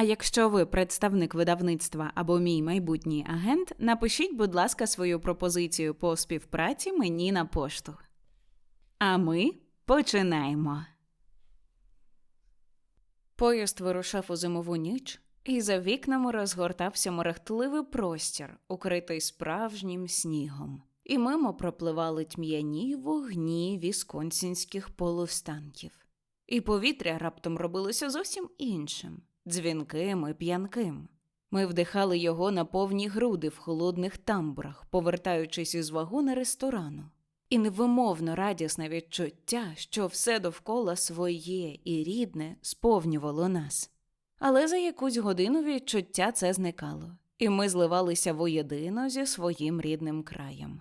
А якщо ви представник видавництва або мій майбутній агент, напишіть, будь ласка, свою пропозицію по співпраці мені на пошту. А ми починаємо. Поїзд вирушав у зимову ніч, і за вікнами розгортався мерехтливий простір, укритий справжнім снігом. І мимо пропливали тьмяні вогні вісконсінських полустанків. І повітря раптом робилося зовсім іншим дзвінким і п'янким. Ми вдихали його на повні груди в холодних тамбурах, повертаючись із вагона ресторану. І невимовно радісне відчуття, що все довкола своє і рідне сповнювало нас. Але за якусь годину відчуття це зникало, і ми зливалися воєдино зі своїм рідним краєм.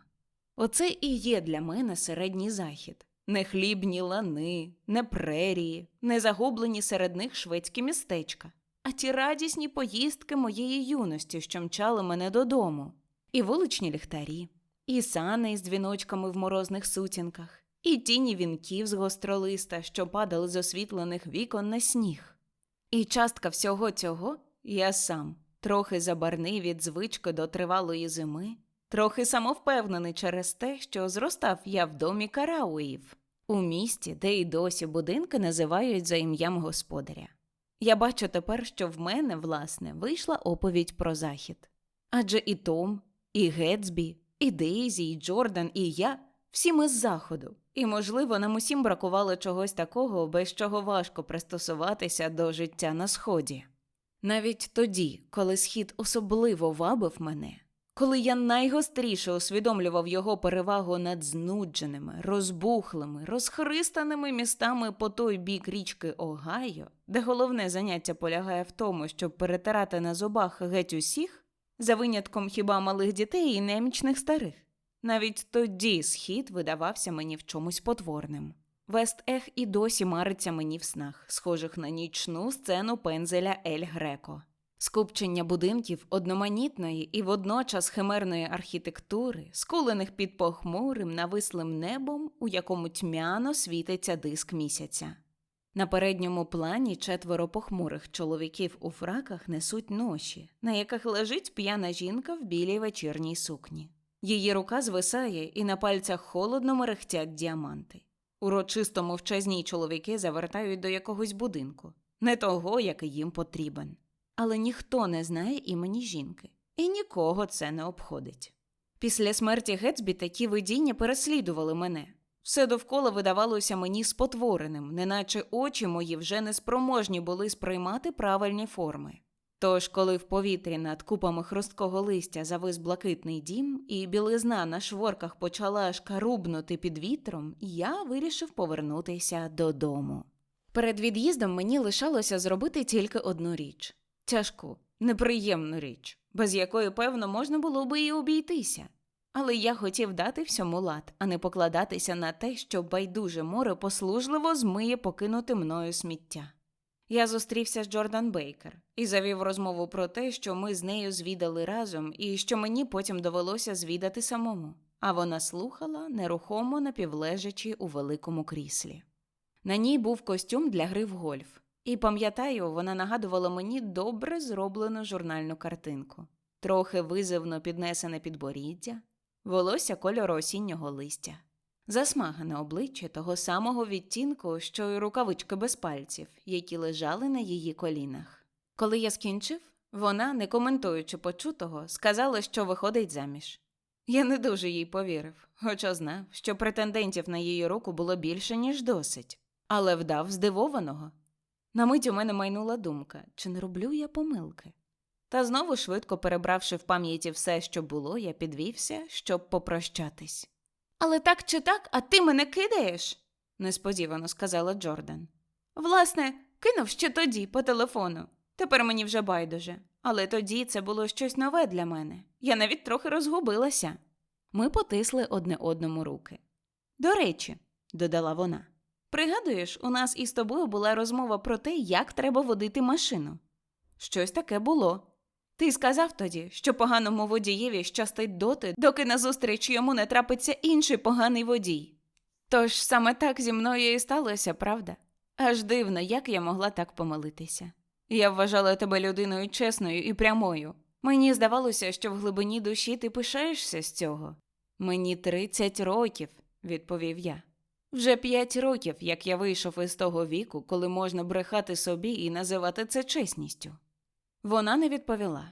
Оце і є для мене середній захід. Не хлібні лани, не прерії, не загублені серед них шведські містечка, а ті радісні поїздки моєї юності, що мчали мене додому, і вуличні ліхтарі, і сани із дзвіночками в морозних сутінках, і тіні вінків з гостролиста, що падали з освітлених вікон на сніг. І частка всього цього я сам, трохи забарний від звички до тривалої зими, трохи самовпевнений через те, що зростав я в домі Карауїв, у місті, де й досі будинки називають за ім'ям господаря. Я бачу тепер, що в мене, власне, вийшла оповідь про захід. Адже і Том, і Гетсбі, і Дейзі, і Джордан, і я всі ми з заходу, і, можливо, нам усім бракувало чогось такого, без чого важко пристосуватися до життя на сході. Навіть тоді, коли схід особливо вабив мене, коли я найгостріше усвідомлював його перевагу над знудженими, розбухлими, розхристаними містами по той бік річки Огайо, де головне заняття полягає в тому, щоб перетирати на зубах геть усіх, за винятком хіба малих дітей і немічних старих. Навіть тоді схід видавався мені в чомусь потворним. Вест-Ех і досі мариться мені в снах, схожих на нічну сцену пензеля Ель Греко. Скупчення будинків одноманітної і водночас химерної архітектури, скулених під похмурим, навислим небом, у якому тьмяно світиться диск місяця. На передньому плані четверо похмурих чоловіків у фраках несуть ноші, на яких лежить п'яна жінка в білій вечірній сукні. Її рука звисає, і на пальцях холодно мерехтять діаманти. Урочисто мовчазні чоловіки завертають до якогось будинку, не того, який їм потрібен. Але ніхто не знає імені жінки, і нікого це не обходить. Після смерті Гетсбі такі видіння переслідували мене. Все довкола видавалося мені спотвореним, неначе очі мої вже неспроможні були сприймати правильні форми. Тож, коли в повітрі над купами хрусткого листя завис блакитний дім, і білизна на шворках почала аж карубнути під вітром, я вирішив повернутися додому. Перед від'їздом мені лишалося зробити тільки одну річ тяжку, неприємну річ, без якої, певно, можна було би і обійтися. Але я хотів дати всьому лад, а не покладатися на те, що байдуже море послужливо змиє покинути мною сміття. Я зустрівся з Джордан Бейкер і завів розмову про те, що ми з нею звідали разом, і що мені потім довелося звідати самому. А вона слухала, нерухомо напівлежачи у великому кріслі. На ній був костюм для гри в гольф, і пам'ятаю, вона нагадувала мені добре зроблену журнальну картинку, трохи визивно піднесене підборіддя, волосся кольору осіннього листя, засмагане обличчя того самого відтінку, що й рукавички без пальців, які лежали на її колінах. Коли я скінчив, вона, не коментуючи почутого, сказала, що виходить заміж. Я не дуже їй повірив, хоча знав, що претендентів на її руку було більше, ніж досить, але вдав здивованого. На мить у мене майнула думка, чи не роблю я помилки. Та знову, швидко перебравши в пам'яті все, що було, я підвівся, щоб попрощатись. Але так чи так, а ти мене кидаєш? несподівано сказала Джордан. Власне, кинув ще тоді, по телефону. Тепер мені вже байдуже. Але тоді це було щось нове для мене. Я навіть трохи розгубилася. Ми потисли одне одному руки. До речі, додала вона, пригадуєш, у нас із тобою була розмова про те, як треба водити машину. Щось таке було. Ти сказав тоді, що поганому водієві щастить доти, доки назустріч йому не трапиться інший поганий водій. Тож саме так зі мною і сталося, правда? Аж дивно, як я могла так помилитися. Я вважала тебе людиною чесною і прямою. Мені здавалося, що в глибині душі ти пишаєшся з цього. Мені тридцять років, відповів я. Вже п'ять років, як я вийшов із того віку, коли можна брехати собі і називати це чесністю. Вона не відповіла.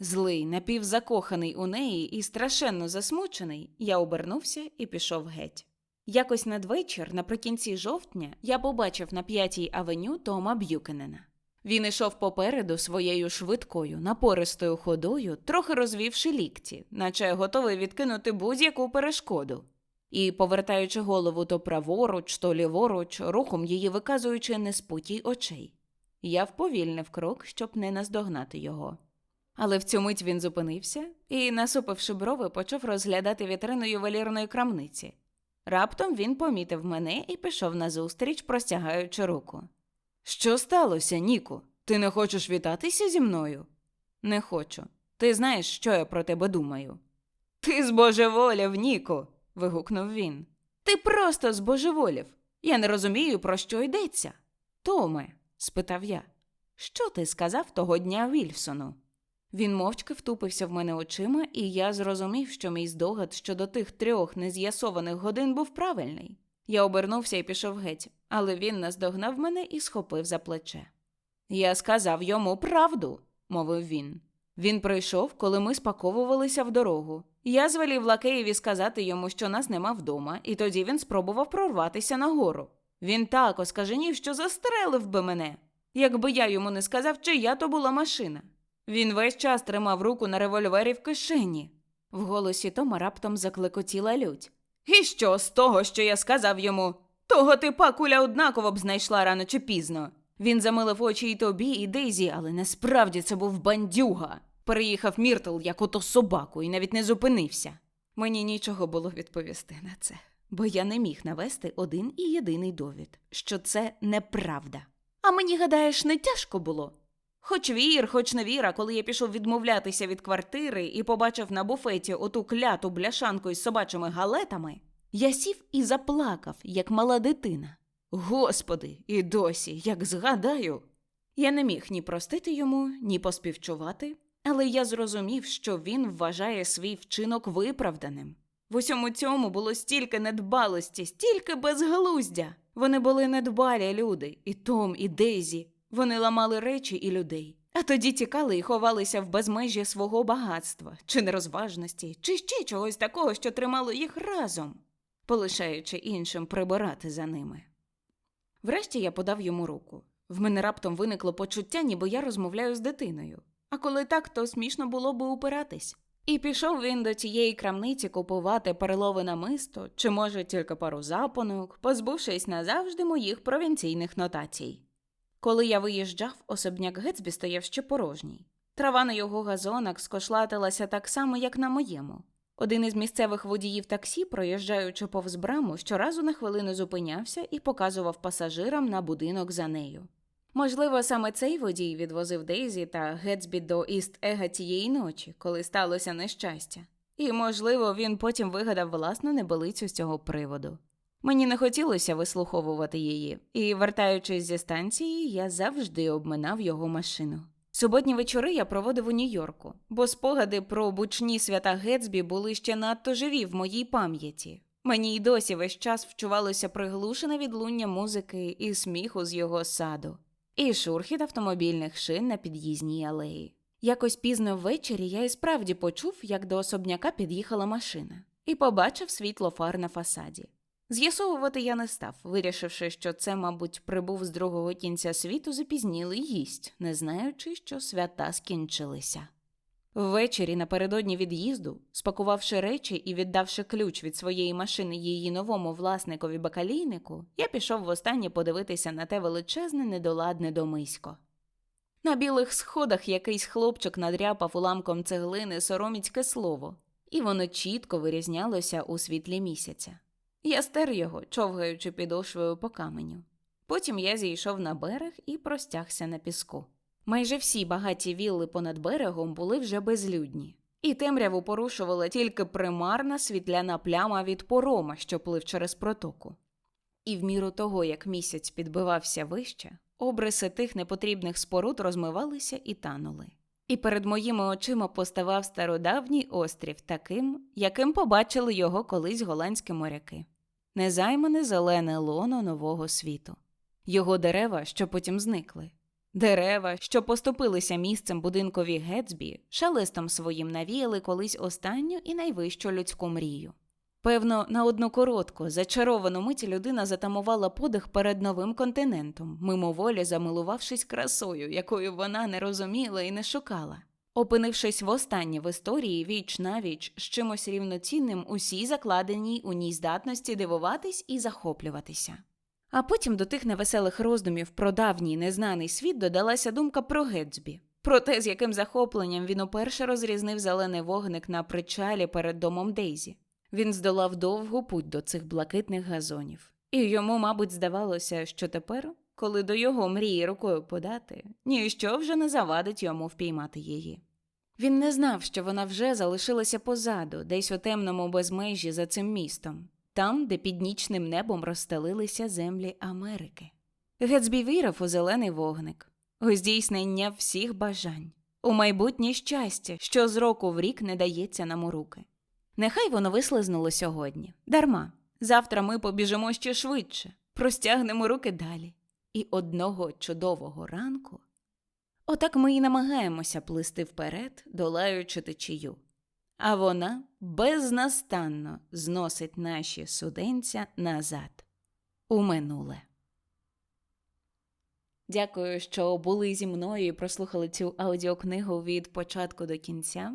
Злий, напівзакоханий у неї і страшенно засмучений, я обернувся і пішов геть. Якось надвечір, наприкінці жовтня, я побачив на п'ятій авеню Тома Б'юкенена. Він ішов попереду своєю швидкою, напористою ходою, трохи розвівши лікті, наче готовий відкинути будь-яку перешкоду. І, повертаючи голову то праворуч, то ліворуч, рухом її виказуючи неспутій очей. Я вповільнив крок, щоб не наздогнати його. Але в цю мить він зупинився і, насупивши брови, почав розглядати вітрину ювелірної крамниці. Раптом він помітив мене і пішов назустріч, простягаючи руку. Що сталося, Ніку? Ти не хочеш вітатися зі мною? Не хочу. Ти знаєш, що я про тебе думаю. Ти збожеволів, Ніку. Вигукнув він. Ти просто збожеволів. Я не розумію, про що йдеться. Томе, спитав я, що ти сказав того дня Вільсону? Він мовчки втупився в мене очима, і я зрозумів, що мій здогад щодо тих трьох нез'ясованих годин був правильний. Я обернувся і пішов геть, але він наздогнав мене і схопив за плече. Я сказав йому правду, мовив він. Він прийшов, коли ми спаковувалися в дорогу. Я звелів лакеєві сказати йому, що нас нема вдома, і тоді він спробував прорватися нагору. Він так оскаженів, що застрелив би мене, якби я йому не сказав, чия то була машина. Він весь час тримав руку на револьвері в кишені. В голосі Тома раптом заклекотіла лють. І що з того, що я сказав йому? Того типа куля однаково б знайшла рано чи пізно. Він замилив очі і тобі, і Дейзі, але насправді це був бандюга. Переїхав Міртл, як ото собаку, і навіть не зупинився. Мені нічого було відповісти на це, бо я не міг навести один і єдиний довід, що це неправда. А мені, гадаєш, не тяжко було. Хоч вір, хоч не вір, а коли я пішов відмовлятися від квартири і побачив на буфеті оту кляту бляшанку із собачими галетами, я сів і заплакав, як мала дитина. Господи, і досі, як згадаю. Я не міг ні простити йому, ні поспівчувати, але я зрозумів, що він вважає свій вчинок виправданим. В усьому цьому було стільки недбалості, стільки безглуздя. Вони були недбалі люди, і Том, і Дейзі. Вони ламали речі і людей, а тоді тікали і ховалися в безмежі свого багатства, чи нерозважності, чи ще чогось такого, що тримало їх разом, полишаючи іншим прибирати за ними. Врешті я подав йому руку. В мене раптом виникло почуття, ніби я розмовляю з дитиною. А коли так, то смішно було би упиратись. І пішов він до тієї крамниці купувати перелове намисто, чи, може, тільки пару запонок, позбувшись назавжди моїх провінційних нотацій. Коли я виїжджав, особняк Гетсбі стояв ще порожній. Трава на його газонах скошлатилася так само, як на моєму. Один із місцевих водіїв таксі, проїжджаючи повз браму, щоразу на хвилину зупинявся і показував пасажирам на будинок за нею. Можливо, саме цей водій відвозив Дейзі та Гетсбі до Іст Ега тієї ночі, коли сталося нещастя. І, можливо, він потім вигадав власну небелицю з цього приводу. Мені не хотілося вислуховувати її, і, вертаючись зі станції, я завжди обминав його машину. Суботні вечори я проводив у Нью-Йорку, бо спогади про бучні свята Гетсбі були ще надто живі в моїй пам'яті. Мені й досі весь час вчувалося приглушене відлуння музики і сміху з його саду, і шурхіт автомобільних шин на під'їзній алеї. Якось пізно ввечері я і справді почув, як до особняка під'їхала машина, і побачив світло фар на фасаді. З'ясовувати я не став, вирішивши, що це, мабуть, прибув з другого кінця світу запізнілий гість, не знаючи, що свята скінчилися. Ввечері напередодні від'їзду, спакувавши речі і віддавши ключ від своєї машини її новому власникові бакалійнику, я пішов востаннє подивитися на те величезне недоладне домисько. На білих сходах якийсь хлопчик надряпав уламком цеглини сороміцьке слово, і воно чітко вирізнялося у світлі місяця. Я стер його, човгаючи підошвою по каменю. Потім я зійшов на берег і простягся на піску. Майже всі багаті вілли понад берегом були вже безлюдні, і темряву порушувала тільки примарна світляна пляма від порома, що плив через протоку. І в міру того, як місяць підбивався вище, обриси тих непотрібних споруд розмивалися і танули. І перед моїми очима поставав стародавній острів таким, яким побачили його колись голландські моряки незаймане зелене лоно нового світу, його дерева, що потім зникли, дерева, що поступилися місцем будинкові Гетсбі, шелестом своїм навіяли колись останню і найвищу людську мрію. Певно, на одну коротку, зачаровану мить людина затамувала подих перед новим континентом, мимоволі замилувавшись красою, якою вона не розуміла і не шукала. Опинившись востаннє в історії віч навіч з чимось рівноцінним усій закладеній у ній здатності дивуватись і захоплюватися. А потім до тих невеселих роздумів про давній незнаний світ додалася думка про Гетсбі, про те, з яким захопленням він уперше розрізнив зелений вогник на причалі перед домом Дейзі. Він здолав довгу путь до цих блакитних газонів, і йому, мабуть, здавалося, що тепер, коли до його мрії рукою подати, ніщо вже не завадить йому впіймати її. Він не знав, що вона вже залишилася позаду, десь у темному безмежі за цим містом, там, де під нічним небом розстелилися землі Америки. Гетсбі вірив у зелений вогник, у здійснення всіх бажань, у майбутнє щастя, що з року в рік не дається нам у руки. Нехай воно вислизнуло сьогодні. Дарма. Завтра ми побіжимо ще швидше, простягнемо руки далі. І одного чудового ранку. Отак ми і намагаємося плисти вперед, долаючи течію. А вона безнастанно зносить наші суденця назад у минуле. Дякую, що були зі мною і прослухали цю аудіокнигу від початку до кінця.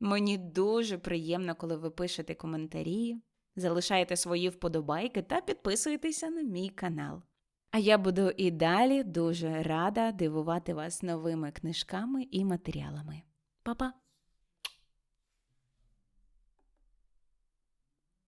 Мені дуже приємно, коли ви пишете коментарі, залишаєте свої вподобайки та підписуєтеся на мій канал. А я буду і далі дуже рада дивувати вас новими книжками і матеріалами. Па-па!